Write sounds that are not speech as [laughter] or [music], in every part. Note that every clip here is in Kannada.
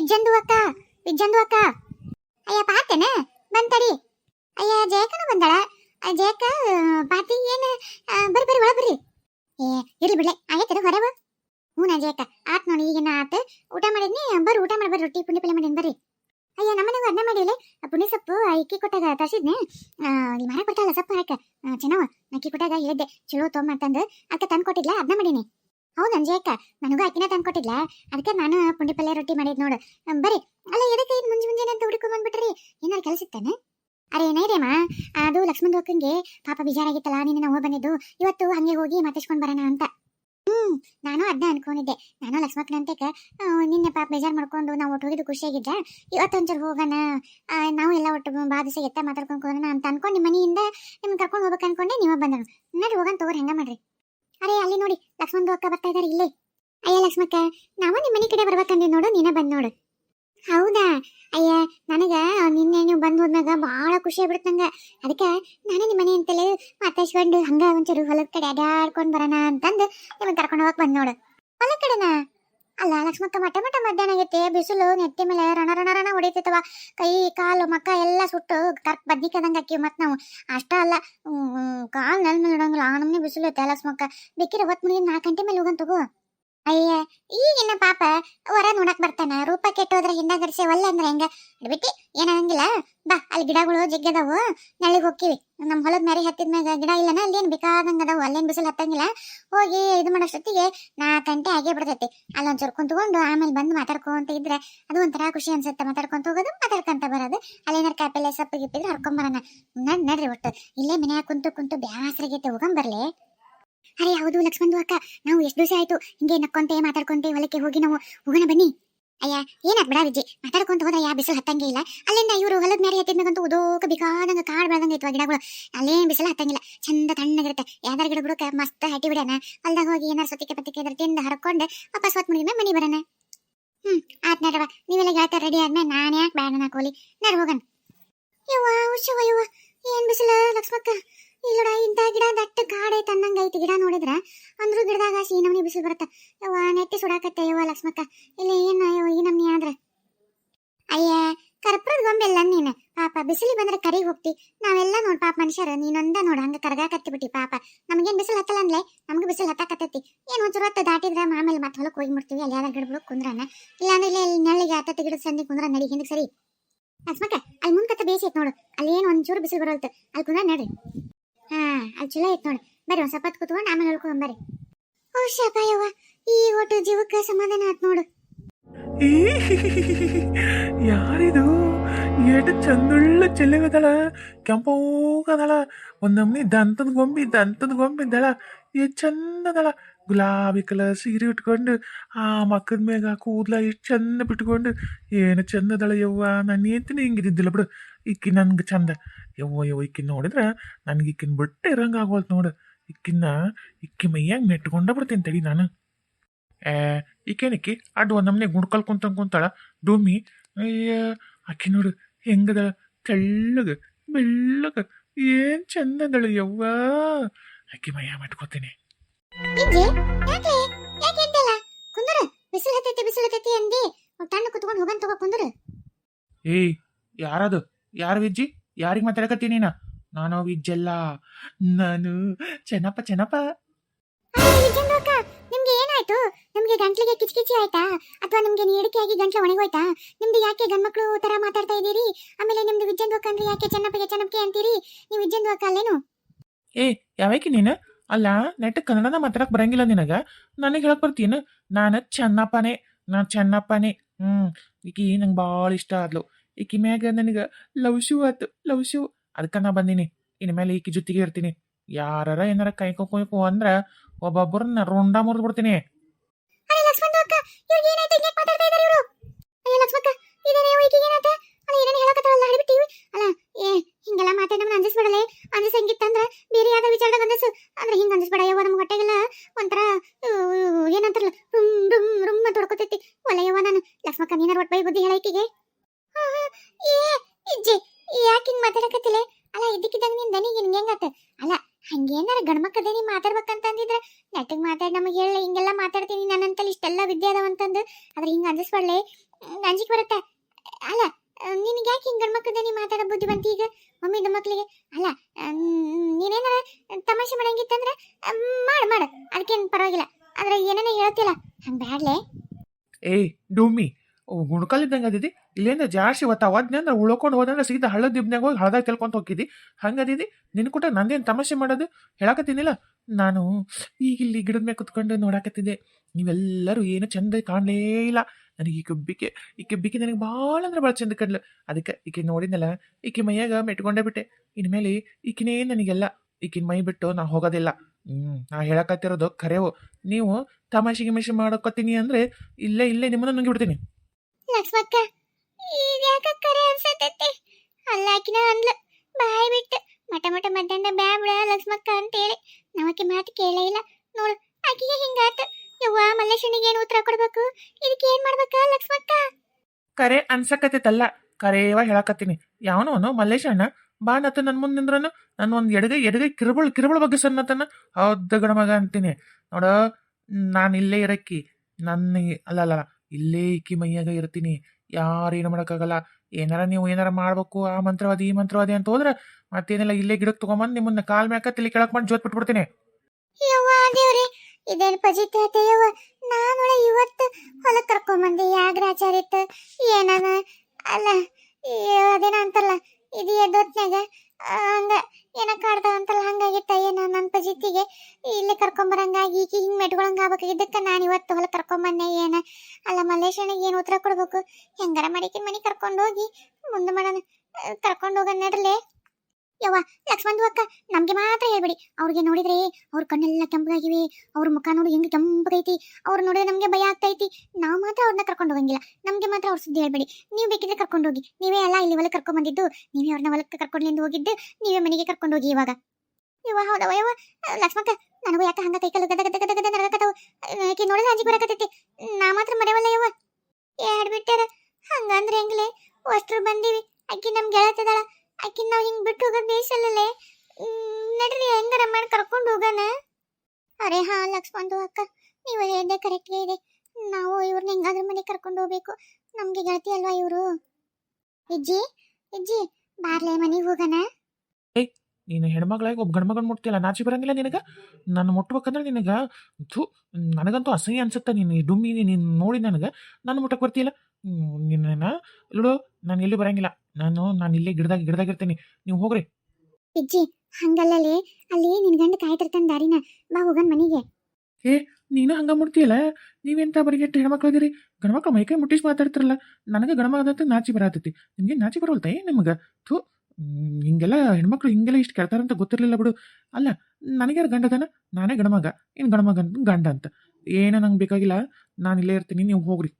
ವಿಜ್ಜಂದು ಅಕ್ಕ ವಿಜ್ಜಂದು ಅಕ್ಕ. ಅಯ್ಯ, ಪಾತೇನ? ಬಂತಡಿ ಅಯ್ಯ ಜಯಕನು ಬಂದಳ. ಜಯಕ ಪಾತಿ ಏನ ಬರ್ರಿ ಬರ್ರಿ ಒಳ ಬರ್ರಿ. ಏ, ಇರ್ಲಿ ಬಿಡ್ಲೆ. ಆಗೈತದ ಹೊರವ ಹ್ಞೂ ಜಯಕ ಆತ್ ನೋಡಿ, ಈಗಿನ ಆತ. ಊಟ ಮಾಡಿದ್ನಿ, ಬರ್ರಿ, ಊಟ ಮಾಡಿ, ಬರ್ರಿ, ರೊಟ್ಟಿ, ಪುಂಡಿ ಪಲ್ಯ ಮಾಡೀನಿ ಬರ್ರಿ. ಅಯ್ಯ, ನಮ್ಮನೆಗೂ ಅನ್ನ ಮಾಡಿಲ್ಲ ಪುಣಿ ಸೊಪ್ಪು ಅಕ್ಕಿ ಕೊಟ್ಟಾಗ ತರ್ಸಿದ್ನೆ. ಇಲ್ಲಿ ಮರ ಕೊಟ್ಟಲ್ಲ ಸೊಪ್ಪು ಹಾಕ ಚೆನ್ನವ ಅಕ್ಕಿ ಕೊಟ್ಟಾಗ ಹೇಳಿದ್ದೆ. ಚಲೋ ತೊಗೊಂಬಂತಂದು ಅಕ್ಕ ತಂದು. ಕೊಟ್ಟಿದ್ಲ ಅದನ್ನ ಮಾಡೀನಿ. ಹೌದು ಅಂಜಯಕ್ಕ ನನಗೂ ಅಕ್ಕಿನ ತಂದು ಕೊಟ್ಟಿದ್ಲ. ಅದಕ್ಕೆ ನಾನು ಪುಂಡಿ ಪಲ್ಯ ರೊಟ್ಟಿ ಮಾಡಿದ್ ನೋಡು. ಬರಿ ಅಲ್ಲ, ಎದಕ್ಕೆ ಇದು ಮುಂಜಿ ಮುಂಜಾನೆ ಅಂತ ಹುಡುಕೊಂಡ್ ಬಂದ್ಬಿಟ್ರಿ? ಏನಾರು ಕೆಲಸ ಇತ್ತೇನೆ? ಅರೆ ಏನೇರೇಮ್ಮ ಅದು ಲಕ್ಷ್ಮಣ್ ದೋಕಂಗೆ ಪಾಪ ಬೇಜಾರಾಗಿತ್ತಲ್ಲ, ನಿನ್ನ ನಾವು ಬಂದಿದ್ದು. ಇವತ್ತು ಹಂಗೆ ಹೋಗಿ ಮಾತಾಡ್ಸ್ಕೊಂಡ್ ಬರೋಣ ಅಂತ. ಹ್ಮ್, ನಾನು ಅದನ್ನ ಅನ್ಕೊಂಡಿದ್ದೆ. ನಾನು ಲಕ್ಷ್ಮಣ್ ಅಂತೇಕ ನಿನ್ನೆ ಪಾಪ ಬೇಜಾರ್ ಮಾಡ್ಕೊಂಡು ನಾವು ಒಟ್ಟು ಹೋಗಿದ್ದು ಖುಷಿಯಾಗಿದ್ದ ಇವತ್ತು ಒಂಚೂರು ಹೋಗೋಣ. ನಾವು ಎಲ್ಲ ಒಟ್ಟು ಬಾ ದಿವಸ ಎತ್ತ ಮಾತಾಡ್ಕೊಂಡು ಹೋಗೋಣ ಅಂತ ಅನ್ಕೊಂಡು ನಿಮ್ಮ ಮನೆಯಿಂದ ನಿಮ್ಗೆ ಕರ್ಕೊಂಡು ಹೋಗ್ಬೇಕು ಅನ್ಕೊಂಡೆ ನೀವು ಬಂದರು ನಡ್ರಿ ಹೋಗೋಣ ತಗೋರಿ, ಹೆಂಗ ಮಾಡ್ರಿ. ಅರೆ, ಅಲ್ಲಿ ನೋಡಿ ಲಕ್ಷ್ಮಣ್ ಅಕ್ಕ ಬರ್ತಾ ಇದಾರೆ, ಇಲ್ಲೇ. ಅಯ್ಯ, ಲಕ್ಷ್ಮಕ್ಕ, ನಾವು ನಿಮ್ಮ ಮನೆ ಕಡೆ ಬರ್ಬೇಕಂದ್ರೆ ನೋಡು, ನೀನೇ ಬಂದ್ ನೋಡು. ಹೌದಾ? ಅಯ್ಯ, ನನಗ ನಿನ್ನೆ ನೀವು ಬಂದ್ ಹೋದ್ಮ್ಯಾಗ ಭಾಳ ಖುಷಿ ಆಗ್ಬಿಡ್ತಂಗ ಅದಕ್ಕೆ ನಾನೇ ನಿಮ್ಮ ಮನೆ ಅಂತಲೇ ಮಾತಾಡ್ಸ್ಕೊಂಡು ಹಂಗ ಒಂಚೂರು ಹೊಲದ ಕಡೆ ಅಡ್ಯಾಡ್ಕೊಂಡ್ ಬರೋಣ ಅಂತಂದು ನಿಮ್ಮನ್ನ ಕರ್ಕೊಂಡು ಹೋಗಕ್ ಬಂದ್ ನೋಡು. ಹೊಲದ ಕಡೆನಾ? ಅಲ್ಲ, ಲಕ್ಷ್ಮಕ್ಕ ಮಟ ಮಟ ಮಧ್ಯಾಹ್ನ ಆಗೈತೆ. ಬಿಸಿಲು, ನೆತ್ತಿ ಮೇಲೆ ರಣ ರಣ ರಣ ಹೊಡಿತೈತವ ಕೈ, ಕಾಲು, ಮಕ್ಕ ಎಲ್ಲ ಸುಟ್ಟು ಕರ್ಕ್ ಬದ್ನಿಕದಂಗ ಹಾಕಿವಿ ಮತ್ ನಾವು. ಅಷ್ಟ ಅಲ್ಲ ಕಾಲು ನೆಲ ಮೇಲೆ ಇಡಂಗಿಲ್ಲ. ಆ ನಮ್ಮನೆ ಬಿಸಿಲು ಐತೆ, ಲಕ್ಷ್ಮಕ್ಕ. ಬೇಕಿರ ಹೊತ್ತು ಮುಗಿದ ನಾಲ್ಕು ಗಂಟೆ ಮೇಲೆ ಹೋಗಂತ ತಗೋ ಅಯ್ಯ ಈಗಿನ ಪಾಪ ಹೊರ ನೋಡಕ್ ಬರ್ತಾನ, ರೂಪ ಕೆಟ್ಟೋದ್ರ ಹಿಂದ ಗಡಿಸಿ ಒಲ್ಲೆ ಅಂದ್ರೆ ಹೆಂಗ? ಬಿಟ್ಟಿ ಏನಾಗಂಗಿಲ್ಲ ಬಾ, ಅಲ್ಲಿ ಗಿಡಗಳು ಜಗ್ಗದವು ನಳಿಗೆ ಹೋಗ್ಕಿವಿ ನಮ್ಮ ಹೊಲದ ಮ್ಯಾರಿ ಹತ್ತಿದ್ಮ್ಯಾಗ ಗಿಡ ಇಲ್ಲನ, ಅಲ್ಲೇನ್ ಬೇಕಾದಂಗ ಅದಾವು, ಅಲ್ಲೇನ್ ಬಿಸಿಲು ಹತ್ತಂಗಿಲ್ಲ. ಹೋಗಿ ಇದು ಮಾಡೋಷ್ಟೊತ್ತಿಗೆ ನಾ ಗಂಟೆ ಆಗೇ ಬಿಡ್ತೈತಿ. ಅಲ್ಲೊಂಚೂರು ಕುಂತ್ಕೊಂಡು ಆಮೇಲೆ ಬಂದು ಮಾತಾಡ್ಕೊಂತ ಇದ್ರೆ ಅದು ಒಂಥರ ಖುಷಿ ಅನ್ಸುತ್ತೆ. ಮಾತಾಡ್ಕೊಂತ ಹೋಗೋದು, ಮಾತಾಡ್ಕೊಂತ ಬರೋದು. ಅಲ್ಲೇನಾರ ಕಾಯಿಪಲ್ಲೆ ಸೊಪ್ಪು ಗಿಪ್ಪಿದ್ರೆ ಹರ್ಕೊಂಬರೋಣ ನಡ್, ನಡ್ರಿ ಒಟ್ಟು. ಇಲ್ಲೇ ಮನ್ಯಾಗ ಕುಂತು ಕುಂತು ಬ್ಯಾಸರಾಗೈತೆ, ಹೋಗಂಬರ್ಲಿ. ಅರೆ, ಹೌದು, ಲಕ್ಷ್ಮಣ್ ಅಕ್ಕ, ನಾವು ಎಷ್ಟು ದಿವಸ ಆಯ್ತು ಹಿಂಗೆ ನಕ್ಕೊಂತೆ, ಮಾತಾಡ್ಕೊಂತೆ, ಹೊಲಕ್ಕೆ ಹೋಗಿ ನಾವು ಹೋಗೋಣ ಬನ್ನಿ. ಅಯ್ಯ ಏನಾಗ್ ಬಿಡ ವಿಜಿ ಮಾತಾಡ್ಕೊಂತ ಹೋದ್ರೆ ಯಾ ಬಿಸಿಲು ಹತ್ತಂಗೆ ಇಲ್ಲ. ಅಲ್ಲಿಂದ ಇವರು ಹೊಲದ ಮೇಲೆ ಹತ್ತಿದ್ಮೇಗಂತೂ ಉದೋಕ ಬೇಕಾದಂಗ ಕಾಡ್ ಬೆಳೆದಂಗೆ ಇತ್ತು ಗಿಡಗಳು. ಅಲ್ಲೇನ್ ಬಿಸಿಲು ಹತ್ತಂಗಿಲ್ಲ, ಚಂದ ತಣ್ಣಗಿರುತ್ತೆ. ಯಾವ್ದಾರ ಗಿಡ ಬಿಡೋಕೆ ಮಸ್ತ್ ಹಟ್ಟಿ ಬಿಡೋಣ. ಹೊಲ್ದಾಗ ಹೋಗಿ ಏನಾರ ಸೊತ್ತಿಕೆ ಪತ್ತಿಕೆ ಇದ್ರ ತಿಂದು ಹರ್ಕೊಂಡು ವಾಪಸ್ ಹೊತ್ತು ಮುಗಿದ್ಮೇಲೆ ಮನಿ ಬರೋಣ. ಹ್ಮ್, ಆತ್ ನಡ್ರವ, ನೀವೆಲ್ಲ ಗೆಳತ ರೆಡಿ ಆದ್ಮೇಲೆ ನಾನು ಯಾಕೆ ಬೇಡ ಕೋಲಿ. ನಡ್ ಹೋಗಣ. ಯವ್ವ ಹುಷವ ಯವ್ವ. ಏನ್ ಬಿಸಿಲ ಲಕ್ಷ್ಮಕ್ಕ? ಇಲ್ಲಡ ಇಂಥ ಗಿಡ ದಟ್ಟ ಕಾಡೆ ಐತೆ ಅನ್ನಂಗ ಐತಿ ಗಿಡ ನೋಡಿದ್ರ ಅಂದ್ರೂ ಗಿಡದಾಗ ಸೀ ನಮ್ನಿ ಬಿಸಿಲು ಬರುತ್ತೆ. ಯವ್ವ ನೆಟ್ಟಿ ಸುಡಾಕತ್ತೆ ಯವ್ವ ಲಕ್ಷ್ಮಕ್ಕ. ಇಲ್ಲ ಏನ ಅಯ್ಯೋ, ಈ ನಮ್ನಿ ಆದ್ರ? ಅಯ್ಯ, ಕರ್ಪುರದ ಗೊಂಬೆಲ್ಲ ನೀನು ಪಾಪ ಬಿಸಿಲಿ ಬಂದ್ರೆ ಕರಿಗೆ ಹೋಗ್ತಿ. ನಾವೆಲ್ಲ ನೋಡ್ ಪಾಪ ಮನುಷ್ಯರು, ನೀನೊಂದ ನೋಡ, ಹಂಗ ಕರ್ಗಾಕತ್ತಿ ಬಿಟ್ಟಿ ಪಾಪ. ನಮಗೇನ್ ಬಿಸಿಲು ಹತ್ತಲ್ಲ ಅಂದ್ಲೆ? ನಮ್ಗೆ ಬಿಸಿಲು ಹತ್ತಾಕತ್ತೈತಿ. ಏನು ಒಂಚೂರು ಹೊತ್ತು ದಾಟಿದ್ರೆ ಆಮೇಲೆ ಮತ್ತೆ ಹೊಲಕ್ಕೆ ಹೋಗಿ ಮುಡ್ತೀವಿ ಅಲ್ಲಿ ಯಾರ ಗಿಡಗಳು ಕುಂದ್ರನ? ಇಲ್ಲಾಂದ್ರೆ ಇಲ್ಲಿ ನೆಳ್ಳಿಗೆ ಹತ್ತತ್ತು ಗಿಡದ ಸಂದಿ ಕುಂದ್ರ ನಡಿ ಹಿಂದಕ್ಕೆ ಸರಿ. ಲಕ್ಷ್ಮಕ್ಕ, ಅಲ್ಲಿ ಮುಂದ್ಕತ್ತ ಬೇಸಿ ಐತ್ ನೋಡು. ಅಲ್ಲಿ ಏನು ಒಂಚೂರು ಬಿಸಿಲು ಬರೋಲ್ತು. ಅಲ್ಲಿ ಕುಂದ್ರ ನಡ್ರಿ. ಹಾ ಅಲ್ಲಿ ಚಲೋ ಐತ್ ನೋಡಿ. ಬರ್ರಿ ಒಂದ್ ಸಪತ್ ಕುತ್ಕೊಂಡು ಆಮೇಲೆ ಹೇಳ್ಕೊಂಡ್ ಬರ್ರಿ. ಓ ಶಾಪಾಯವ್ವ ಈ ಒಟ್ಟು ಜೀವಕ್ಕೆ ಸಮಾಧಾನ ಆತ್ ನೋಡು. ಈ [laughs] ಯಾರಿದು? ಎಷ್ಟು ಚಂದುಳ್ಳ ಚೆಲ್ಲಗದಳ ಕೆಂಪೋಗದಳ ಒಂದ್ ನಮ್ನಿ ದಂತದ ಗೊಂಬಿ ದಂತದ ಗೊಂಬಿ ಇದ್ದಾಳ ಎ ಚಂದದಳ. ಗುಲಾಬಿ ಕಲರ್ ಸೀರೆ ಉಟ್ಕೊಂಡು, ಆ ಮಕ್ಕದ ಮ್ಯಾಗ ಕೂದಲ ಎಷ್ಟು ಚಂದ ಬಿಟ್ಕೊಂಡು, ಏನು ಚಂದದಳ ಯವ್ವ, ನಾನು ಏನ್ತಿನಿ ಹಿಂಗಿದ್ದಿಲ್ಲ ಬಿಡು ಇಕ್ಕಿ ನನ್ಗೆ ಚಂದ. ಯವ್ವ ಯವ್ವ ಇಕ್ಕಿನ ನೋಡಿದ್ರೆ ನನ್ಗೆ ಇಕ್ಕಿನ ಬಿಟ್ಟು ಇರಂಗ ನೋಡು ಇಕ್ಕಿನ್ನ ಇಕ್ಕಿ ಮೈಯಾಗ ನೆಟ್ಕೊಂಡ ಬಿಡ್ತೀನಿ ತಡಿ ನಾನು. ಈಕೇನಿಕ್ಕಿ ಅಡ್ ಒಂದ್ ನಮ್ನೆ ಗುಡ್ಕಲ್ ಕುಂತ ಕುಂತಾಳ ಡೂಮಿ, ಅಯ್ಯ ಅಕ್ಕಿ ನೋಡು ಹೆಂಗದ ತೆಳ್ಳಗ, ಬೆಳ್ಳಗ, ಏನು ಚಂದದಳು ಯವ್ವ ಅಕ್ಕಿ ಮೈಯ ಮಾಡ್ಕೋತೀನಿ ಇಜ್ಜಿ ಯಾಕೆ? ಯಾಕೆ ಎದ್ದಲ್ಲ ಕುಂದ್ರ ಬಿಸಿಲು ಹತ್ತೈತಿ ಬಿಸಿಲು ಹತ್ತೈತಿ ಅಂದಿ ತಣ್ಣ ಕುತ್ಕೊಂಡು ಹೋಗನ್ ತಗೋ ಕುಂದ್ರ. ಏಯ್ ಯಾರದು? ಯಾರು ವಿಜ್ಜಿ ಯಾರಿಗೆ ಮಾತಾಡಕತ್ತೀನಿ ನಾ ನಾನು ವಿಜ್ಜಲ್ಲ ನಾನು ಚೆನ್ನಪ್ಪ ಚೆನ್ನಪ್ಪ. ನಿಮ್ಗೆ ಏನಾಯ್ತು? ನಿಮ್ಗೆ ಗಂಟ್ಲಿಗೆ ಕಿಚಕಿಚಿ ಆಯ್ತಾ? ಅಥವಾ ನಿಮ್ಗೆ ನೀಡಿಕೆ ಆಗಿ ಗಂಟ್ಲು ಒಣಗೋಯ್ತಾ? ನಿಮ್ದು ಯಾಕೆ ಗಂಡ್ಮಕ್ಳು ತರ ಮಾತಾಡ್ತಾ ಇದ್ದೀರಿ? ಆಮೇಲೆ ನಿಮ್ದು ವಿಜ್ಜನ್ ಅಂದ್ರೆ ಯಾಕೆ ಚೆನ್ನಪ್ಪಗೆ ಚೆನ್ನಪ್ಪಗೆ ಅಂತೀರಿ? ನೀವು ವಿಜ್ಜನ್ ಅಲ್ಲೇನು? ಏ ಯಾವಾಕಿ ನೀನು? ಅಲ್ಲ, ನೆಟ್ ಕನ್ನಡನ ಮಾತಾಡಕ್ ಬರಂಗಿಲ್ಲ ನಿನಗ? ನನಗೆ ಹೇಳಕ್ ಬರ್ತೀನಿ. ನಾನು ಚೆನ್ನಪ್ಪನೇ ನಾ ಚೆನ್ನಪ್ಪನೇ. ಹ್ಮ್, ಈಕಿ ನಂಗೆ ಭಾಳ ಇಷ್ಟ ಆದ್ಲು. ಈಕಿ ಮ್ಯಾಗ ನನಗೆ ಲವ್ ಶೂ ಆತು ಲವ್ ಶೂ ಅದಕ್ಕೆ ನಾ ಬಂದೀನಿ. ಇನ್ನು ಮೇಲೆ ಈಕಿ ಜೊತೆಗೆ ಇರ್ತೀನಿ. ಯಾರಾರ ಏನಾರ ಕೈ ಕೊಯ್ಕೊ ಅಂದ್ರ ಒಬ್ಬೊಬ್ಬರನ್ನ ರುಂಡ ಮುರಿದು ಬಿಡ್ತೀನಿ ಅರೆ ಲಕ್ಷ್ಮಣ ಅಕ್ಕ ಇವ್ರಿಗೆ ಏನಾಯ್ತು ಹಿಂಗೆ ಮಾತಾಡ್ತಾ ಇದ್ದಾರೆ ಇವರು ಅಯ್ಯೋ ಲಕ್ಷ್ಮಕ್ಕ ಇದೇನೇ ಈಕಿಗೆ ಏನಾಯ್ತ ಅಲ್ಲ ಏನೇನು ಹೇಳಕತ್ತಾರಲ್ಲ ಹಿಡಿಬಿಟ್ಟಿವಿ ಅಲ್ಲ ಏ ಹಿಂಗೆಲ್ಲ ಮಾತಾಡಿ ನಮ್ಗೆ ಅಂಜಿಸ್ಬಿಡಲೆ? ಅಂಜಿಸ್ ಹೆಂಗಿತ್ತಂದ್ರ ಬೇರೆ ಯಾವ್ದೋ ವಿಚಾರದಾಗ ಅಂಜಿಸು. ಅಂದ್ರೆ ಹಿಂಗೆ ಅಂಜಿಸ್ಬೇಡ ಯವ್ವ ನಮ್ಮ ಹೊಟ್ಟೆಗೆಲ್ಲ. ಒಂಥರ ಏನಂತಾರಲ್ಲ ರುಮ್ ರುಮ್ ರುಮ್ ಅಂತ ಹೊಡ್ಕೊತೈತಿ. ಒಲೆ ನಾನು. ಲಕ್ಷ್ಮಕ್ಕ ನೀನಾರ ಒಟ್ಟು ಬೈ ಬುದ್ಧಿ ಹೇಳ ಈಕಿಗೆ. ಹಾ, ಹಾ, ಏ ಇಜ್ಜಿ ಯಾಕೆ ಹಿಂಗೆ ಮಾತಾಡಕತ್ತಿಲ್ಲ ಅಲ್ಲ ಇದಕ್ಕಿದ್ದಂಗೆ ನಿನ್ನ ದನಿಗೆ ಹಿಂಗೆ ಹೆಂಗಾತ ಅಲ್ಲ ಹಂಗೇನಾರ ಗಣಮಕ್ಕದೇ ನೀ ಮಾತಾಡ್ಬೇಕಂತ ಅಂದಿದ್ರೆ ನೆಟ್ಟಿಗೆ ಮಾತಾಡಿ ನಮಗೆ ಹೇಳ ಹಿಂಗೆಲ್ಲ ಮಾತಾಡ್ತೀನಿ ನನ್ನಂತಲ್ಲಿ ಇಷ್ಟೆಲ್ಲ ವಿದ್ಯೆ ಅದಾವಂತಂದು ಆದ್ರೆ ಹಿಂಗೆ ಅಂಜಿಸ್ಬಾರ್ಲೆ ಅಂಜಿಕೆ ಬರುತ್ತೆ? ಅಲ್ಲ ನಿನಗೆ ಯಾಕೆ ಹಿಂಗೆ ಗಣಮಕ್ಕದೇ ನೀ ಮಾತಾಡೋ ಬುದ್ಧಿ ಬಂತು ಈಗ ಮಮ್ಮಿ ಮಕ್ಕಳಿಗೆ ಅಲ್ಲ ನೀನೇನಾರ ತಮಾಷೆ ಮಾಡಂಗಿತ್ತಂದ್ರೆ ಮಾಡು ಮಾಡು ಅದಕ್ಕೇನು ಪರವಾಗಿಲ್ಲ ಆದ್ರೆ ಏನೇನೋ ಹೇಳ್ತಿಲ್ಲ ಹಂಗೆ ಬ್ಯಾಡ್ಲೆ ಏಯ್ ಡೂಮಿ ಗುಣಕಲ್ಲಿದ್ದಂಗೆ ಅದಿದಿ? ಇಲ್ಲಿಂದ ಜಾಸ್ತಿ ಒತ್ತ ಅಂದ್ರೆ ಉಳ್ಕೊಂಡು ಹೋದಂದ್ರೆ ಸೀದಾ ಹಳ್ಳದ ದಿಬ್ನಾಗ ಹೋಗಿ ಹಳದಾಗ ತಿಳ್ಕೊಂತ ಹೋಗಿದ್ದಿ ಹಂಗದಿದಿ ನಿನ್ ಕೂಟ ನಂದೇನು ತಮಾಷೆ ಮಾಡೋದು? ಹೇಳಕತ್ತೀನಿಲ್ಲ? ನಾನು ಈಗ ಇಲ್ಲಿ ಗಿಡದ ಮೇಲೆ ಕುತ್ಕೊಂಡು ನೋಡಾಕತ್ತಿದ್ದೆ. ನೀವೆಲ್ಲರೂ ಏನು ಚಂದ ಕಾಣಲೇ ಇಲ್ಲ. ನನಗೆ ಈ ಕಬ್ಬಿಕೆ ಈ ಕಬ್ಬಿಕೆ ನನಗೆ ಭಾಳ ಅಂದ್ರೆ ಭಾಳ ಚಂದ ಕಂಡ್ಲು ಅದಕ್ಕೆ ಈಕೆ ನೋಡಿದ್ನಲ್ಲ, ಈಕೆ ಮೈಯಾಗ ಮೆಟ್ಕೊಂಡೇ ಬಿಟ್ಟೆ. ಇನ್ಮೇಲೆ ಈಕಿನೇ ನನಗೆಲ್ಲ. ಈಕಿನ ಮೈ ಬಿಟ್ಟು ನಾ ಹೋಗೋದಿಲ್ಲ. ಹ್ಮ್, ನಾ ಹೇಳಕತ್ತಿರೋದು ಖರೆವು ನೀವು ತಮಾಷೆ ಗಿಮಾಷೆ ಮಾಡ್ಕೋತೀನಿ ಅಂದ್ರೆ ಇಲ್ಲೇ ಇಲ್ಲೇ ನಿಮ್ಮನ್ನ ನುಂಗಿ ಬಿಡ್ತೀನಿ ಲಕ್ಷ್ಮಕ್ಕ ಇದ್ಯಾಕ ಕರೆ ಅನ್ಸತೈತಿ ಅಲ್ಲಾಕಿನ ಅಂದ್ಲು ಬಾಯಿ ಬಿಟ್ಟು ಮಟ ಮಟ ಮಧ್ಯಾಹ್ನ ಬ್ಯಾ ಬಿಡ ಲಕ್ಷ್ಮಕ್ಕ ಅಂತೇಳಿ. ನಮಕ್ಕೆ ಮಾತು ಕೇಳೇ ಇಲ್ಲ. ನೋಡು ಆಕಿಗೆ ಹಿಂಗಾತು. ಯವ್ವ ಮಲ್ಲೇಶನಿಗೆ ಏನು ಉತ್ತರ ಕೊಡ್ಬೇಕು? ಇದಕ್ಕೆ ಏನ್ ಮಾಡ್ಬೇಕ ಲಕ್ಷ್ಮಕ್ಕ ಕರೆ ಅನ್ಸಕತ್ತೈತಲ್ಲ ಕರೆಯವ ಹೇಳಕತ್ತೀನಿ. ಯಾವನವನು ಮಲ್ಲೇಶಣ್ಣ ಬಾ ನತ್ತ ನನ್ನ ಮುಂದೆ ನಿಂದ್ರನು. ನನ್ನ ಒಂದು ಎಡಗೈ ಎಡಗೈ ಕಿರುಬಳ ಕಿರುಬಳ ಬಗ್ಗೆ ಸನ್ನತನ ಹೌದ ಗಣ ಮಗ ಅಂತೀನಿ. ನೋಡ ನಾನು ಇಲ್ಲೇ ಇರಕ್ಕಿ. ನನ್ನ ಅಲ್ಲ ಅಲ್ಲ, ಇಲ್ಲೇ ಇಕ್ಕಿ ಮೈಯಾಗ ಇರ್ತೀನಿ. ಯಾರೇನು ಮಾಡೋಕ್ಕಾಗಲ್ಲ. ಏನಾರ ನೀವು ಏನಾರ ಮಾಡ್ಬೇಕು, ಆ ಮಂತ್ರವಾದಿ, ಈ ಮಂತ್ರವಾದಿ ಅಂತ ಹೋದ್ರೆ ಮತ್ತೇನಿಲ್ಲ, ಇಲ್ಲೇ ಗಿಡಕ್ಕೆ ತಗೊಂಬಂದು ನಿಮ್ಮನ್ನ ಕಾಲ್ ಮ್ಯಾಕ ತಲೆ ಕೆಳಕ್ ಮಾಡಿ ಜೋತ್ ಬಿಟ್ಬಿಡ್ತೀನಿ. ಯವ್ವ ಇದೇನು ಪಜಿತ ನಾನು ಇವತ್ತು ಹೊಲಕ್ಕೆ ಕರ್ಕೊಂಬಂದೆ ಯಾಗ್ರಾಚಾರ ಇತ್ತು ಏನನ? ಅಲ್ಲ ಅದೇನ ಅಂತಲ್ಲ ಇದು ಎದ್ದೊತ್ನಾಗ ಹಂಗ ಏನ ಕಾಡ್ತಾವ ಅಂತಲ್ಲ ಹಂಗಾಗಿತ್ತ ಏನ? ನನ್ನ ಪಜಿತಿಗೆ ಇಲ್ಲಿ ಕರ್ಕೊಂಬರಂಗಾಗಿ ಈಕಿ ಹಿಂಗ್ ಮೆಟ್ಕೊಳಂಗ ಇದಕ್ಕೆ ನಾನು ಇವತ್ತು ಹೊಲ ಕರ್ಕೊಂಬಂದೆ ಏನ? ಅಲ್ಲ ಮಲ್ಲೇಶನಿಗೆ ಏನು ಉತ್ತರ ಕೊಡ್ಬೇಕು? ಹೆಂಗಾರ ಮಾಡಿಕಿನ ಮನೆ ಕರ್ಕೊಂಡು ಹೋಗಿ ಮುಂದೆ ಮಾಡೋಣ. ಕರ್ಕೊಂಡು ಹೋಗೋಣ ನಡ್ರಲೆ? ಯವ್ವ, ಲಕ್ಷ್ಮಣ್ ಅಕ್ಕ, ನಮ್ಗೆ ಮಾತ್ರ ಹೇಳ್ಬೇಡಿ. ಅವ್ರಿಗೆ ನೋಡಿದ್ರೆ ಅವ್ರ ಕಣ್ಣೆಲ್ಲ ಕೆಂಪಗಾಗಿವೆ ಅವ್ರ ಮುಖ ನೋಡಿ ಹೆಂಗೆ ಕೆಂಪಗೈತಿ, ಅವ್ರು ನೋಡಿದ್ರೆ ನಮಗೆ ಭಯ ಆಗ್ತೈತಿ. ನಾವು ಮಾತ್ರ ಅವ್ರನ್ನ ಕರ್ಕೊಂಡು ಹೋಗಂಗಿಲ್ಲ. ನಮಗೆ ಮಾತ್ರ ಅವ್ರ ಸುದ್ದಿ ಹೇಳ್ಬೇಡಿ. ನೀವು ಬೇಕಿದ್ರೆ ಕರ್ಕೊಂಡು ಹೋಗಿ. ನೀವೇ ಅಲ್ಲ ಇಲ್ಲಿ ಹೊಲಕ್ಕೆ ಕರ್ಕೊಂಡ್ ಬಂದಿದ್ದು, ನೀವೇ ಅವ್ರನ್ನ ಹೊಲಕ್ಕೆ ಕರ್ಕೊಂಡು ಹೋಗಿದ್ದು, ನೀವೇ ಮನೆಗೆ ಕರ್ಕೊಂಡು ಹೋಗಿ ಇವಾಗ. ಇವ ಹೌದವ ಯವ್ವ ಲಕ್ಷ್ಮಕ್ಕ ನನಗೂ ಯಾಕೆ ಹಂಗ ಕೈಕಲ್ಲು ಗದ ಗದ ಗದ ಗದ ನರಗಕತ್ತಾವು? ಯಾಕೆ ನೋಡಿದ್ರೆ ಅಂಜಿಗೆ ಬರಕತ್ತೈತಿ. ನಾ ಮಾತ್ರ ಮರೆವಲ್ಲ ಯವ್ವ? ಬಿಟ್ಟಾರ ಹಂಗಂದ್ರೆ ಹೆಂಗ್ಲೆ? ಅಷ್ಟ್ರು ಬಂದೀವಿ. ಅಕ್ಕಿ ನಮ್ಗೆ ಗೆಳತದಾಳ ಅಕ್ಕಿ ನಾವು ಹಿಂಗ್ ಬಿಟ್ಟು ಹೋಗೋದು ಬೇಸಲ್ಲೇ ನಡ್ರಿ, ಹೆಂಗಾರ ಮಾಡಿ ಕರ್ಕೊಂಡು ಹೋಗೋಣ? ಅರೆ ಹಾ ಲಕ್ಷ್ಮಣ್ ಅಕ್ಕ, ನೀವು ಹೇಳಿದೆ ಕರೆಕ್ಟ್ ಇದೆ. ನಾವು ಇವ್ರನ್ನ ಹೆಂಗಾದ್ರೂ ಮನೆ ಕರ್ಕೊಂಡು ಹೋಗ್ಬೇಕು. ನಮ್ಗೆ ಗೆಳತಿ ಅಲ್ವಾ ಇವರು? ಇಜ್ಜಿ ಇಜ್ಜಿ ಬಾರ್ಲೆ ಮನೆಗೆ ಹೋಗೋಣ? ನೀನು ಹೆಣ್ಮಗಳಾಗಿ ಒಬ್ಬ ಗಂಡ್ಮಗನ್ ಮುಟ್ತಿಲ್ಲ ನಾಚಿ ಬರಂಗಿಲ್ಲ ನಿನಗ? ನಾನು ಮುಟ್ಬೇಕಂದ್ರೆ ನಿನಗ ನನಗಂತೂ ಅಸಹ್ಯ ಅನ್ಸುತ್ತೆ, ನೀನು ಡುಮ್ಮಿ, ನೀನು ನೋಡಿ ನನಗೆ. ನಾನು ಮುಟ್ಟಕ್ಕೆ ಬರ್ತಿಲ್ಲ ನಿನ್ನ ಇಲ್ಲೋ ನಾನು ಎಲ್ಲಿ ಬರಂಗಿಲ್ಲ. ನಾನು ನಾನು ಇಲ್ಲೇ ಗಿಡದಾಗ ಗಿಡದಾಗಿರ್ತೀನಿ. ನೀವು ಹೋಗ್ರಿ. ಅಜ್ಜಿ ಹಂಗಲ್ಲಲೇ. ಅಲ್ಲಿ ನಿನ್ ಗಂಡ ಕಾಯ್ತಿರ್ತಾನ ದಾರಿನ. ಬಾ ಹೋಗನ್ ಮನೆಗೆ. ನೀನು ಹಂಗ ಮುಟ್ತಿಯಲ್ಲ? ನೀವೆಂತ ಬರಿಗೆಟ್ಟು ಹೆಣ್ಮಕ್ಳು ಇದೀರಿ? ಗಣಮಕ್ಳು ಮೈಕೈ ಮುಟ್ಟಿಸಿ ಮಾತಾಡ್ತಿರಲ್ಲ. ನನಗೆ ಗಣಮಗದಂತ ನಾಚಿ ಬರತೈತಿ. ನಿಮ್ಗೆ ನಾಚಿ ಬರೋಲ್ತ ನಿಮಗೆ? ಥೂ ಹಿಂಗೆಲ್ಲ ಹೆಣ್ಮಕ್ಳು ಹಿಂಗೆಲ್ಲ ಇಷ್ಟು ಕೇಳ್ತಾರಂತ ಗೊತ್ತಿರಲಿಲ್ಲ ಬಿಡು. ಅಲ್ಲ ನನಗ್ಯಾರು ಗಂಡದನ ನಾನೇ ಗಣಮಗ ಏನು ಗಣಮಗ ಅಂತ ಗಂಡ ಅಂತ. ಏನೋ ನಂಗೆ ಬೇಕಾಗಿಲ್ಲ. ನಾನು ಇಲ್ಲೇ ಇರ್ತೀನಿ. ನೀವು ಹೋಗ್ರಿ.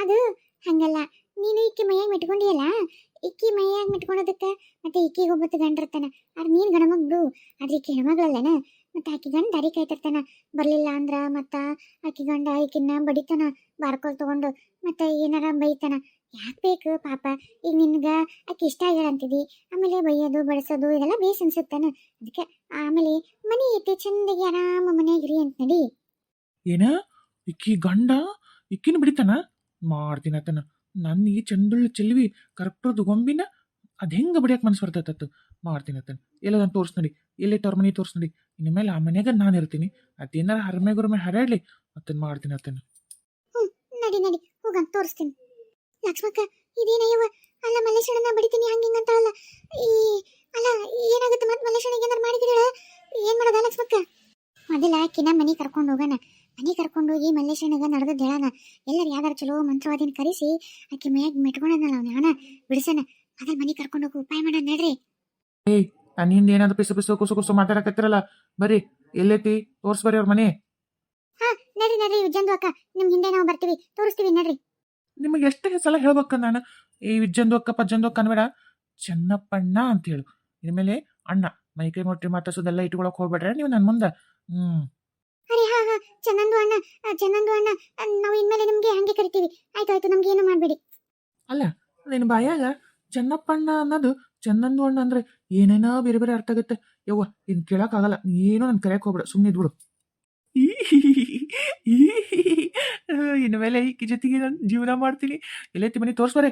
ಅದು ಹಂಗಲ್ಲ. ನೀನು ಇಕ್ಕಿ ಮೈಯಾಗ ಮಿಟ್ಕೊಂಡಿಯಲ್ಲ? ಇಕ್ಕಿ ಮೈಯಾಗ ಮಿಟ್ಕೊಳೋದಕ್ಕ ಮತ್ತೆ ಇಕ್ಕಿಗೆ ಒಬ್ಬತ್ತು ಗಂಡಿರ್ತಾನ. ಆದ್ರೆ ನೀನು ಗಣಮಗ್ ಬಿಡು ಆದ್ರೆ ಈಕಿ ಹೆಣ್ಮಗಳಲ್ಲನ? ಮತ್ತೆ ಆಕಿ ಗಂಡ ದಾರಿ ಕಾಯ್ತಿರ್ತಾನ. ಬರಲಿಲ್ಲ ಅಂದ್ರ ಮತ್ತ ಆಕಿ ಗಂಡ ಈಕಿನ್ನ ಬಡಿತಾನ, ಬಾರ್ಕೋಲ್ ತಗೊಂಡು ಮತ್ತೆ ಏನಾರ ಬೈತಾನ. ಯಾಕೆ ಬೇಕು ಪಾಪ? ಈಗ ನಿನ್ಗೆ ಆಕಿ ಇಷ್ಟ ಆಗ್ಯಾಳ ಅಂತಿದಿ. ಆಮೇಲೆ ಬೈಯೋದು, ಬಡಿಸೋದು ಇದೆಲ್ಲ ಬೇಸ್ ಅನ್ಸುತ್ತಾನ? ಅದಕ್ಕೆ ಆಮೇಲೆ ಮನೆ ಐತೆ ಚಂದಗಿ ಆರಾಮ ಮನೆಯಾಗಿರಿ ಅಂತ ನಡಿ. ಏನ? ಇಕ್ಕಿ ಗಂಡ ಇಕ್ಕಿನ ಬಿಡಿತಾನ? ಮಾಡ್ತೀನಿ ಆತನ. ನನ್ನ ಈ ಚಂದುಳ್ಳ ಚೆಲ್ವಿ ಕರೆಕ್ಟರ್ದು ಗೊಂಬಿನ ಅದು ಹೆಂಗೆ ಬಡಿಯಕ್ಕೆ ಮನಸ್ಸು ಬರ್ತೈತತ್ತು? ಮಾಡ್ತೀನಿ ಎಲ್ಲ ನಾನು ತೋರಿಸ್ ನೋಡಿ, ಎಲ್ಲಿ ಅವ್ರ ಮನೆ ತೋರ್ಸ್ ನೋಡಿ ಇನ್ನು ಮೇಲೆ ಆ ಮನೆಯಾಗ ನಾನು ಇರ್ತೀನಿ. ಅದೇನಾರ ಹರಮೆ ಹರಡಲಿ ಅದನ್ನ ಮಾಡ್ತೀನಿ ನಡಿ ನಡಿ ಹೋಗಂತ ತೋರಿಸ್ತೀನಿ. ಲಕ್ಷ್ಮಕ್ಕ ಇದೇನಯ್ಯವ ಅಲ್ಲ ಮಲ್ಲೇಶಣ್ಣನ ಬಡಿತೀನಿ, ಹಂಗೆ ಹಿಂಗಂತ ಅಲ್ಲ ಈ, ಅಲ್ಲ, ಏನಾಗುತ್ತೆ ಮತ್ತೆ ಮಲ್ಲೇಶ್ವರನಿಗೆ ಏನಾರು ಮಾಡಿದ್ರೆ ಏನು ಮಾಡೋದ ಲಕ್ಷ್ಮಕ್ಕ? ಮೊದಲ ಆಕಿನ ಮನೆ ಕರ್ಕೊಂಡು ಹೋಗೋಣ. ಹೋಗಿ ಮಲ್ಲೇಶಣ್ಣಗ ನಡೆದದ್ದು ಹೇಳಾನ ಎಲ್ಲರೂ ಯಾವ್ದಾರು ಚಲೋ ಮಂತ್ರವಾದಿನ ಕರೆಸಿ ಆಕೆ ಮೈಯಾಗ ಮೆಟ್ಕೊಂಡನಲ್ಲ ಅವ್ನ ಯಾವನ ಬಿಡಿಸೋಣ. ಅದ್ರ ಮನೆ ಕರ್ಕೊಂಡು ಹೋಗಿ ಉಪಾಯ ಮಾಡೋಣ ನಡ್ರಿ. ನಾನು ಹಿಂದೆ ಏನಾದ್ರು ಪಿಸು ಪಿಸು ಕುಸು ಕುಸು ಮಾತಾಡಕತ್ತಿರಲ್ಲ ಬರ್ರಿ ಎಲ್ಲೈತಿ ತೋರ್ಸ್ ಬರ್ರಿ ಅವ್ರ ಮನೆ. ಹಾ ನಡ್ರಿ ನಡ್ರಿ ವಿಜಯಂದು ಅಕ್ಕ ನಿಮ್ ಹಿಂದೆ ನಾವು ಬರ್ತೀವಿ ತೋರಿಸ್ತೀವಿ ನಡ್ರಿ. ನಿಮಗೆ ಎಷ್ಟು ಸಲ ಹೇಳ್ಬೇಕ ನಾನು? ಈ ವಿಜ್ಜಂದು ಅಕ್ಕ ಪಜ್ಜಂದು ಅಕ್ಕ ಅನ್ಬೇಡ. ಚೆನ್ನಪ್ಪಣ್ಣ ಅಂತ ಹೇಳು. ಇನ್ಮೇಲೆ ಅಣ್ಣ ಮೈಕೈ ಮೊಟ್ಟಿ ಮಾತಾಡ್ಸೋದೆಲ್ಲ ಇಟ್ಕೊಳಕ್ ಹೋಗ್ಬೇಡ್ರೆ ನೀವು ನನ್ನ ಮುಂದೆ. ಹ್ಮ್. ಅರೆ, ಹಾ ಹಾ, ಚೆನ್ನಂದು ಅಣ್ಣ ಚೆನ್ನಂದು ಅಣ್ಣ ನಾವು ಇನ್ಮೇಲೆ ನಿಮ್ಗೆ ಹಂಗೆ ಕರಿತೀವಿ? ಆಯ್ತು ಆಯ್ತು, ನಮ್ಗೆ ಏನು ಮಾಡಬೇಡಿ. ನಿನ್ನ ಬಾಯಾಗ? ಚೆನ್ನಪ್ಪಣ್ಣ ಅನ್ನೋದು ಚೆನ್ನಂದು ಅಣ್ಣ ಅಂದ್ರೆ ಏನೇನೋ ಬೇರೆ ಬೇರೆ ಅರ್ಥ ಆಗುತ್ತೆ. ಯವ್ವ ಇನ್ ಕೇಳಕ್ಕಾಗಲ್ಲ. ಏನೋ ನನ್ ಕರೆಯಕ್ ಹೋಗ್ಬೇಡ ಸುಮ್ಮನೆ ಇದ್ಬಿಡು. ಈ ಈ ಈಕಿ ಜೊತೆಗೆ ನಾನು ಜೀವನ ಮಾಡ್ತೀನಿ. ಎಲ್ಲೈತಿ ಮನೆ ತೋರಿಸ್ಬಾರೆ.